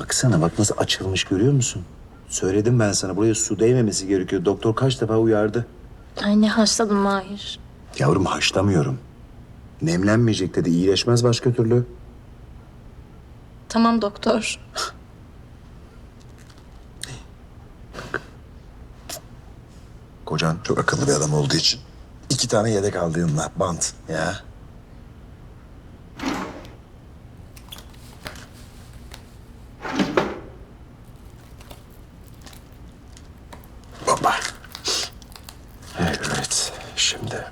Baksana bak nasıl açılmış görüyor musun? Söyledim ben sana buraya su değmemesi gerekiyor. Doktor kaç defa uyardı. Ay ne haşladım Mahir. Yavrum haşlamıyorum. Nemlenmeyecek dedi. iyileşmez başka türlü. Tamam doktor. Kocan çok akıllı bir adam olduğu için. iki tane yedek aldığınla bant ya. Baba. Evet, şimdi.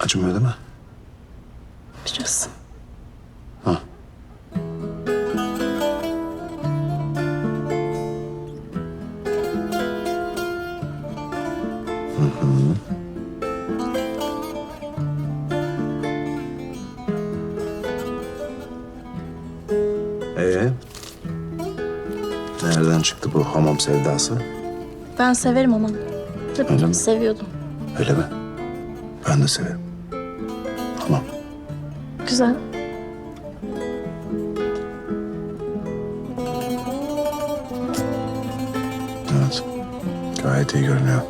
Acımıyor değil mi? Biraz. Ha. Ee? Nereden çıktı bu hamam sevdası? Ben severim ama. Tabii Öyle mi? seviyordum. Öyle mi? Ben de severim. Tamam. Güzel. Evet. Gayet iyi görünüyor.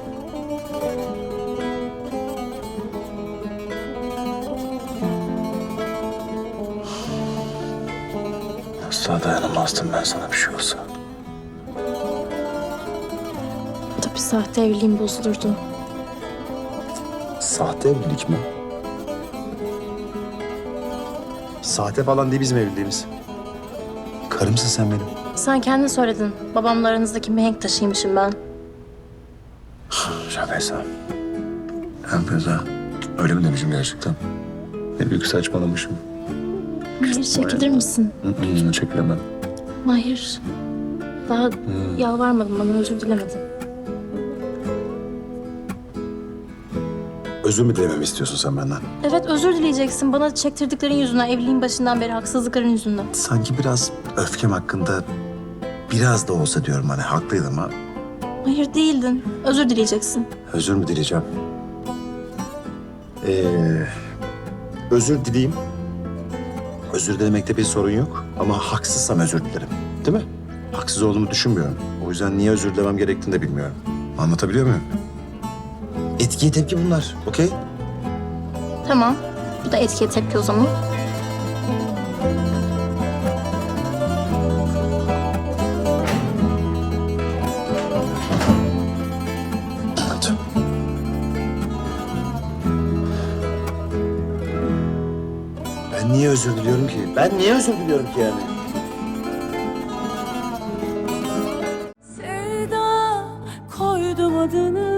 Asla dayanamazdım ben sana bir şey olsa. Tabii sahte evliliğim bozulurdu. Sahte evlilik mi? Sahte falan değil bizim evliliğimiz. Karımsın sen benim. Sen kendin söyledin. Babamla aranızdaki mihenk taşıymışım ben. Yapıyoruz ha. Öyle mi demişim gerçekten? Ne büyük saçmalamışım. Mahir çekilir misin? Çekilemem. Mahir. Daha yalvarmadın bana özür dilemedin. Özür mü dilememi istiyorsun sen benden? Evet özür dileyeceksin. Bana çektirdiklerin yüzünden, evliliğin başından beri haksızlıkların yüzünden. Sanki biraz öfkem hakkında biraz da olsa diyorum hani haklıydım ama Hayır değildin. Özür dileyeceksin. özür mü dileyeceğim? Ee, özür dileyeyim. Özür dilemekte bir sorun yok ama haksızsam özür dilerim. Değil mi? Haksız olduğumu düşünmüyorum. O yüzden niye özür dilemem gerektiğini de bilmiyorum. Anlatabiliyor muyum? Etkiye tepki bunlar, okey? Tamam. Bu da etkiye tepki o zaman. Evet. Ben niye özür diliyorum ki? Ben niye özür diliyorum ki yani? Sevda koydum adını